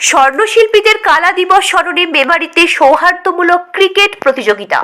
স্বর্ণশিল্পীদের কালা দিবস স্মরণে মেমারিতে সৌহার্দ্যমূলক ক্রিকেট প্রতিযোগিতা।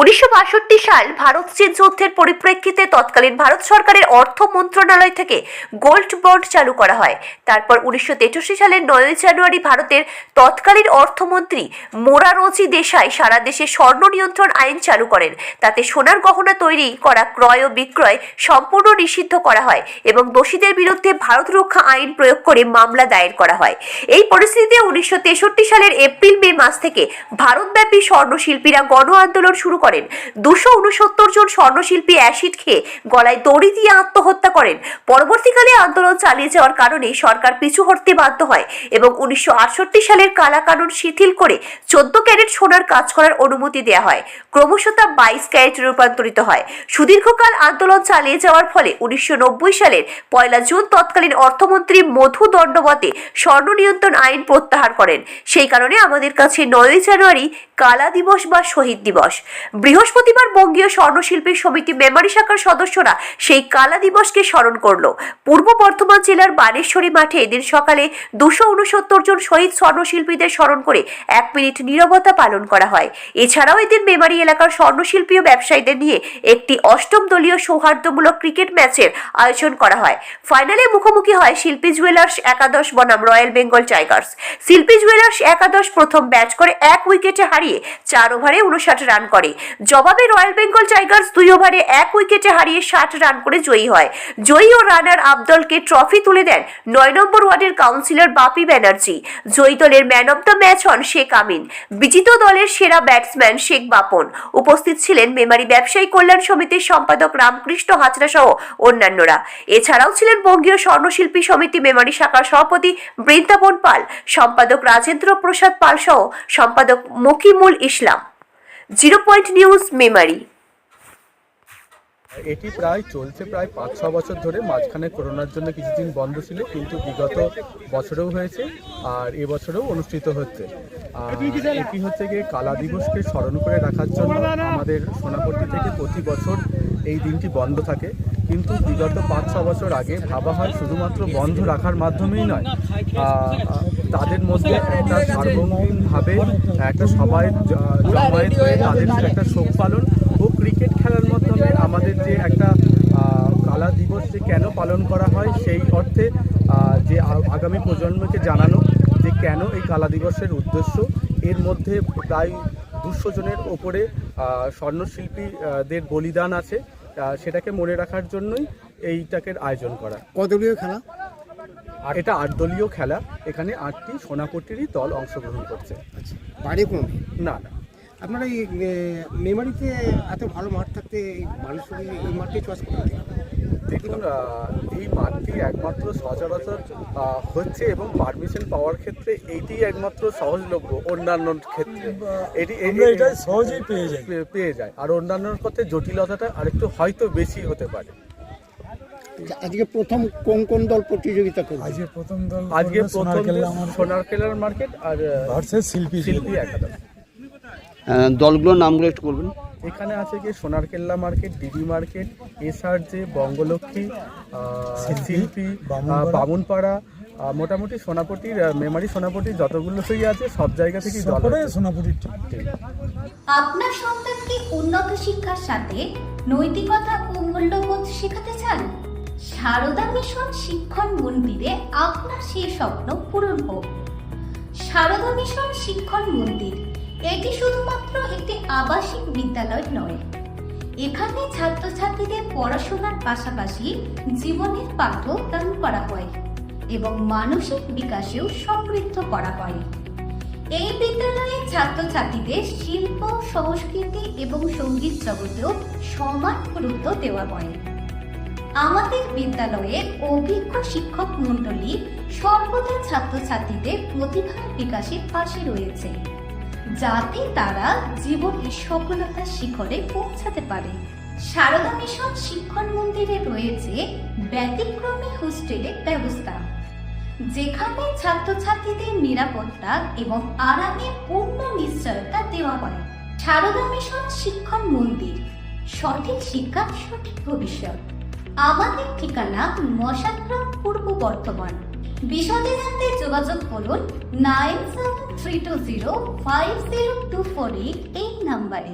উনিশশো বাষট্টি সাল ভারত চীন যুদ্ধের পরিপ্রেক্ষিতে তৎকালীন ভারত সরকারের অর্থ মন্ত্রণালয় থেকে গোল্ড বন্ড চালু করা হয়। তারপর উনিশশো তেষট্টি সালের জানুয়ারি ভারতের তৎকালীন অর্থমন্ত্রী মোরারজি দেশাই সারা দেশে স্বর্ণ নিয়ন্ত্রণ আইন চালু করেন। তাতে সোনার গহনা তৈরি করা ক্রয় ও বিক্রয় সম্পূর্ণ নিষিদ্ধ করা হয় এবং দোষীদের বিরুদ্ধে ভারত রক্ষা আইন প্রয়োগ করে মামলা দায়ের করা হয়। এই পরিস্থিতিতে উনিশশো তেষট্টি সালের এপ্রিল, মে মাস থেকে ভারতব্যাপী স্বর্ণশিল্পীরা গণ আন্দোলন শুরু করেন। দুশো উনসত্তর জন স্বর্ণশিল্পী অ্যাসিড খেয়ে গলায় দড়ি দিয়ে আত্মহত্যা করেন। পরবর্তীকালে আন্দোলন চালিয়ে যাওয়ার কারণে সরকার পিছু হটতে বাধ্য হয় এবং উনিশশো আটষট্টি সালের কালা কানুন শিথিল করে চোদ্দ ক্যারেট সোনার কাজ করার অনুমতি দেওয়া হয়। ক্রমশ তা বাইশ ক্যারেটে রূপান্তরিত হয়। সুদীর্ঘকাল আন্দোলন চালিয়ে যাওয়ার ফলে উনিশশো নব্বই সালের পয়লা জুন তৎকালীন অর্থমন্ত্রী মধু দণ্ডবতে স্বর্ণ নিয়ন্ত্রণ আইন প্রত্যাহার করেন। সেই কারণে আমাদের কাছে নয়ই জানুয়ারি কালা দিবস বা শহীদ দিবস। বৃহস্পতিবার বঙ্গীয় স্বর্ণশিল্পী সমিতি মেমারি শাখার সদস্যরা সেই কালা দিবসকে স্মরণ করল। পূর্ব বর্ধমান জেলার বানেশ্বরী মাঠে এদিন সকালে দুশো উনসত্তর জন শহীদ স্বর্ণশিল্পীদের স্মরণ করে এক মিনিট নীরবতা পালন করা হয়। এছাড়াও এদিন মেমারি এলাকার স্বর্ণশিল্পী ও ব্যবসায়ীদের নিয়ে একটি অষ্টম দলীয় সৌহার্দ্যমূলক ক্রিকেট ম্যাচের আয়োজন করা হয়। ফাইনালে মুখোমুখি হয় শিল্পী জুয়েলার্স একাদশ বনাম royal Bengal tigers Shilpi jewellers একাদশ প্রথম ব্যাচ করে এক উইকেটে হারিয়ে চার ওভারে উনষাট রান করে। জবাবে রয়্যাল বেঙ্গল টাইগার্স দুই ওভারে এক উইকেটে হারিয়ে ষাট রান করে জয়ী হয়। জয়ী ও রানার আবদলকে ট্রফি তুলে দেন নয় নম্বর ওয়ার্ডের কাউন্সিলর বাপি ব্যানার্জি। জয়ী দলের ম্যান অব দ্য ম্যাচ হন শেখ আমিন। বিজিত দলের সেরা ব্যাটসম্যান শেখ বাপন। উপস্থিত ছিলেন মেমারি ব্যবসায়ী কল্যাণ সমিতির সম্পাদক রামকৃষ্ণ হাজরা সহ অন্যান্যরা। এছাড়াও ছিলেন বঙ্গীয় স্বর্ণশিল্পী সমিতি মেমারি শাখার সভাপতি বৃন্দাবন পাল। সম্পাদক রাজেন্দ্র প্রসাদ পাল সহ সম্পাদক Mokimul Islam. Zero point news Memari. এটি প্রায় চলছে প্রায় পাঁচ, ছ বছর ধরে। মাঝখানে করোনার জন্য কিছুদিন বন্ধ ছিল, কিন্তু বিগত বছরেও হয়েছে আর এবছরেও অনুষ্ঠিত হচ্ছে। আর এটি হচ্ছে গিয়ে কালা দিবসকে স্মরণ করে রাখার জন্য আমাদের সোনাপট্টি থেকে প্রতি বছর এই দিনটি বন্ধ থাকে। কিন্তু বিগত পাঁচ, ছ বছর আগে ভাবা হয় শুধুমাত্র বন্ধ রাখার মাধ্যমেই নয় তাদের মধ্যে একটা সার্বভৌমভাবে একটা সবাই জমায়েত হয়ে তাদের একটা শোক পালন ও ক্রিকেট খেলার মাধ্যমে আমাদের যে একটা কালা দিবস যে কেন পালন করা হয় সেই অর্থে যে আগামী প্রজন্মকে জানানো যে কেন এই কালা দিবসের উদ্দেশ্য, এর মধ্যে প্রায় দুশো জনের ওপরে স্বর্ণশিল্পীদের বলিদান আছে সেটাকে মনে রাখার জন্যই এইটাকে আয়োজন করা। কতগুলো খেলা? এটা আট দলীয় খেলা। এখানে আটটি সোনাপট্টিরই দল অংশগ্রহণ করছে। আচ্ছা বাড়ি কোনটি না না। আপনারা এই মেমারিতে এত ভালো মাঠ থাকতে এই বালেশ্বরী এই মাঠে চয়েস করতে দেখুন এই মাঠটি একমাত্র সচরাচর হচ্ছে এবং পারমিশন পাওয়ার ক্ষেত্রে এইটি একমাত্র সহজলভ্য অন্যান্য ক্ষেত্রে। এটি এটা সহজেই পেয়ে পে- পেয়ে যায়। আর অন্যান্যর ক্ষেত্রে জটিলতাটা আরেকটু হয়তো বেশি হতে পারে। আজকে প্রথম কোন কোন দল প্রতিযোগিতা করবে? আজকে প্রথম দল আজকে প্রথম সোনারকেল্লা সোনার কেলার মার্কেট আর ভার্সেস শিল্পী শিল্পী আহ, দলগুলোর নামগুলো একটু বলবেন এখানে আছে কি? Sonar Kella market DD market SR যে বঙ্গলক্ষ্মী শিল্পী, বামুনপাড়া। মোটামুটি সোনাপটির মেমারি সোনাপটির যতগুলো সেই আছে সব জায়গা থেকেই দল ঠিক। আপনার সন্তানকে উন্নত শিক্ষার সাথে নৈতিকতা ও মূল্যবোধ শেখাতে চান? সারদা মিশন শিক্ষণ মন্দিরে আপনার সেই স্বপ্ন পূরণ হোক। সারদা মিশন শিক্ষণ মন্দির, এটি শুধুমাত্র একটি আবাসিক বিদ্যালয় নয়। এখানে ছাত্রছাত্রীদের পড়াশোনার পাশাপাশি জীবনের পাঠদান করা হয় এবং মানসিক বিকাশেও সমৃদ্ধ করা হয়। এই বিদ্যালয়ে ছাত্রছাত্রীদের শিল্প, সংস্কৃতি এবং সংগীত জগতেও সমান গুরুত্ব দেওয়া হয়। আমাদের বিদ্যালয়ের অভিজ্ঞ শিক্ষক মণ্ডলী সর্বদা ছাত্রছাত্রীদের প্রতিভার বিকাশের পাশে রয়েছে, যাতে তারা জীবনের সফলতার শিখরে পৌঁছাতে পারে। সারদা মিশন শিক্ষণ মন্দিরে রয়েছে ব্যতিক্রমী হোস্টেলের ব্যবস্থা, যেখানে ছাত্রছাত্রীদের নিরাপত্তা এবং আরামে পূর্ণ নিশ্চয়তা দেওয়া হয়। সারদা মিশন শিক্ষণ মন্দির, সঠিক শিক্ষা সঠিক ভবিষ্যৎ। আমাদের ঠিকানা মশাগ্রাম পূর্ব বর্তমান বিশদে জানতে যোগাযোগ করুন nine seven three two zero five zero two four eight এই নাম্বারে।